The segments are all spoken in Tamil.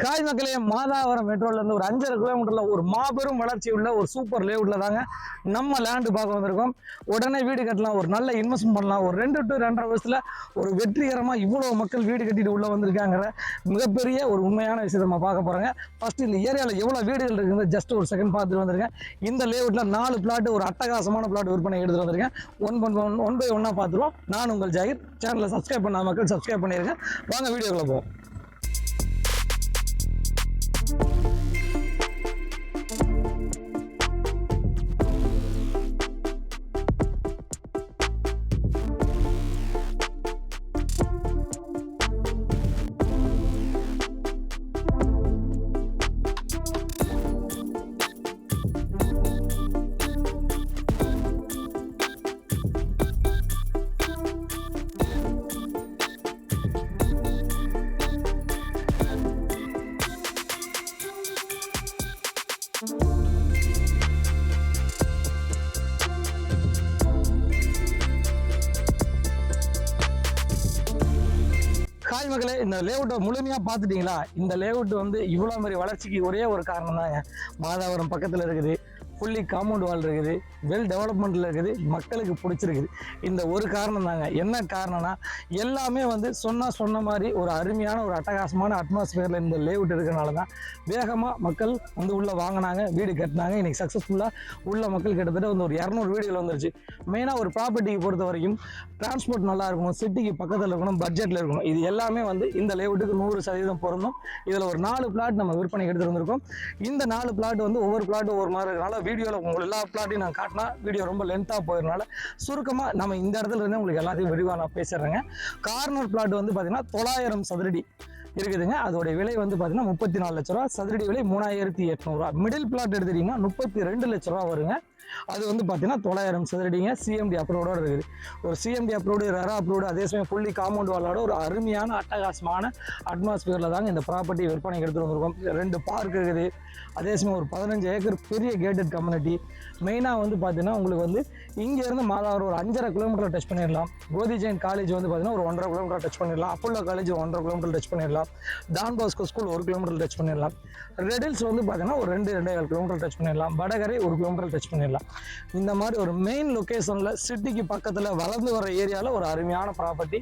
ஹாய் மக்களே மாதாவரம் மெட்ரோல இருந்து ஒரு அஞ்சரை கிலோமீட்டர்ல ஒரு மாபெரும் வளர்ச்சி உள்ள ஒரு சூப்பர் லேவுட்ல தாங்க நம்ம லேண்டு பார்க்க வந்திருக்கோம். உடனே வீடு கட்டலாம் ஒரு நல்ல இன்வெஸ்ட்மெண்ட் பண்ணலாம். ஒரு ரெண்டு டு ரெண்டரை வருஷத்துல ஒரு வெற்றிகரமாக இவ்வளோ மக்கள் வீடு கட்டிட்டு உள்ள வந்திருக்காங்கிற மிகப்பெரிய ஒரு உண்மையான விஷயத்தை நம்ம பார்க்க போறோங்க. ஃபர்ஸ்ட் இந்த ஏரியாவில் எவ்வளோ வீடுகள் இருக்குது ஜஸ்ட் ஒரு செகண்ட் பார்த்துட்டு வந்திருக்கேன். இந்த லேவுட்ல நாலு பிளாட் ஒரு அட்டகாசமான பிளாட் விற்பனை எடுத்துட்டு வந்திருக்கேன். One one one one by ஒன்னா பார்த்துருவோம். நான் உங்கள் ஜாகிர். சேனலை சப்ஸ்கிரைப் பண்ணாத மக்கள் சப்ஸ்கிரைப் பண்ணியிருக்கேன் வாங்க வீடியோக்குள்ள போவோம். you ஹாய் மக்களே இந்த லேஅவுட்டை முழுமையாக பார்த்துட்டீங்களா? இந்த லேஅவுட் வந்து இவ்வளோ மாதிரி வளர்ச்சிக்கு ஒரே ஒரு காரணம் தாங்க மாதாவரம் பக்கத்தில் இருக்குது. ஃபுல்லி காம்பவுண்ட் வால் இருக்குது வெல் டெவலப்மெண்ட்டில் இருக்குது. மக்களுக்கு பிடிச்சிருக்குது. இந்த ஒரு காரணம் தாங்க. என்ன காரணம்னா எல்லாமே வந்து சொன்னால் சொன்ன மாதிரி ஒரு அருமையான ஒரு அட்டகாசமான அட்மாஸ்பியரில் இந்த லேவுட் இருக்கிறனால தான் வேகமாக மக்கள் வந்து உள்ளே வாங்கினாங்க வீடு கட்டினாங்க. இன்னைக்கு சக்ஸஸ்ஃபுல்லாக உள்ள மக்கள் கிட்டத்தட்ட வந்து ஒரு இரநூறு வீடுகள் வந்துருச்சு. மெயினாக ஒரு ப்ராப்பர்ட்டிக்கு பொறுத்த வரைக்கும் டிரான்ஸ்போர்ட் நல்லா இருக்கணும் சிட்டிக்கு பக்கத்தில் இருக்கணும் பட்ஜெட்டில் இருக்கணும். இது எல்லாமே வந்து இந்த லேவுட்டுக்கு நூறு சதவீதம் பொருந்தும். இதில் ஒரு நாலு பிளாட் நம்ம விற்பனை எடுத்துகிட்டு வந்திருக்கோம். இந்த நாலு பிளாட் வந்து ஒவ்வொரு பிளாட் ஒவ்வொரு மாதிரி இருக்கனால வீடியோவில் உங்களுக்கு எல்லா பிளாட்டையும் நான் காட்டினா வீடியோ ரொம்ப லென்த்தாக போயிருந்தால சுருக்கமாக நம்ம இந்த இடத்துல இருந்து உங்களுக்கு எல்லாத்தையும் விரிவாக நான் பேசிடுறேங்க. கார்னர் பிளாட் வந்து பார்த்தீங்கன்னா தொள்ளாயிரம் சதுரடி இருக்குதுங்க. அதோடைய விலை வந்து பார்த்தீங்கன்னா முப்பத்தி நாலு லட்ச ரூபா. சதுரடி விலை மூணாயிரத்தி எட்நூறுவா மிடில் பிளாட் எடுத்துட்டீங்கன்னா முப்பத்தி ரெண்டு லட்ச ரூபா வருங்க. அது வந்து பார்த்தீங்கன்னா தொள்ளாயிரம் சதுரடிங்க சிஎம்டி அப்ரூவோட இருக்குது. ஒரு சிஎம்டி அப்ரூவ்டு ரெரா அப்ரூவ்டு அதே சமயம் ஃபுல்லி காம்பவுண்ட் வாலோட ஒரு அருமையான அட்டகாசமான அட்மாஸ்பியரில் தாங்க இந்த ப்ராப்பர்ட்டி விற்பனை எடுத்துட்டு வந்திருக்கோம். ரெண்டு பார்க் இருக்குது. அதே சமயம் ஒரு பதினஞ்சு ஏக்கர் பெரிய கேட்டட் கம்யூனிட்டி மெயினாக வந்து பார்த்தீங்கன்னா உங்களுக்கு வந்து இங்கேருந்து மாதாவரம் ஒரு அஞ்சரை கிலோமீட்டர் டச் பண்ணிடலாம். கோதி ஜெயின் காலேஜ் வந்து பார்த்தீங்கன்னா ஒரு ஒன்றரை கிலோமீட்டர் டச் பண்ணிடலாம். அப்போலோ காலேஜ் ஒன்றரை கிலோமீட்டர் டச் பண்ணிடலாம். டான் பாஸ்கோ ஸ்கூல் ஒரு கிலோமீட்டர் டச் பண்ணிடலாம். ரெடில்ஸ் வந்து பார்த்தீங்கன்னா ஒரு ரெண்டு ரெண்டே ஏழு கிலோமீட்டர் டச் பண்ணிடலாம். வடகரை ஒரு கிலோமீட்டர் டச் பண்ணிடலாம். பண்ணிடலாம் இந்த மாதிரி ஒரு மெயின் லொக்கேஷனில் சிட்டிக்கு பக்கத்தில் வளர்ந்து வர ஏரியாவில் ஒரு அருமையான ப்ராப்பர்ட்டி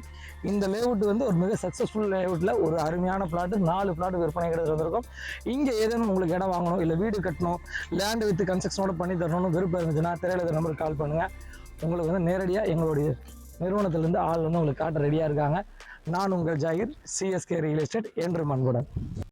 இந்த லேஅவுட் வந்து ஒரு மிக சக்ஸஸ்ஃபுல் லேஅவுட்டில் ஒரு அருமையான பிளாட்டு நாலு பிளாட் விற்பனை கிடையாது வந்திருக்கும். இங்கே ஏதேனும் உங்களுக்கு இடம் வாங்கணும் இல்லை வீடு கட்டணும் லேண்டு வித் கன்ஸ்ட்ரக்ஷனோட பண்ணி தரணும்னு விருப்பம் இருந்துச்சுன்னா திரையில நம்பருக்கு கால் பண்ணுங்கள் உங்களுக்கு வந்து நேரடியாக எங்களுடைய நிறுவனத்திலேருந்து ஆள் வந்து உங்களுக்கு காட்ட ரெடியாக இருக்காங்க. நான் உங்கள் ஜாகிர் சிஎஸ்கே ரியல் எஸ்டேட் என்று மண்புடன்.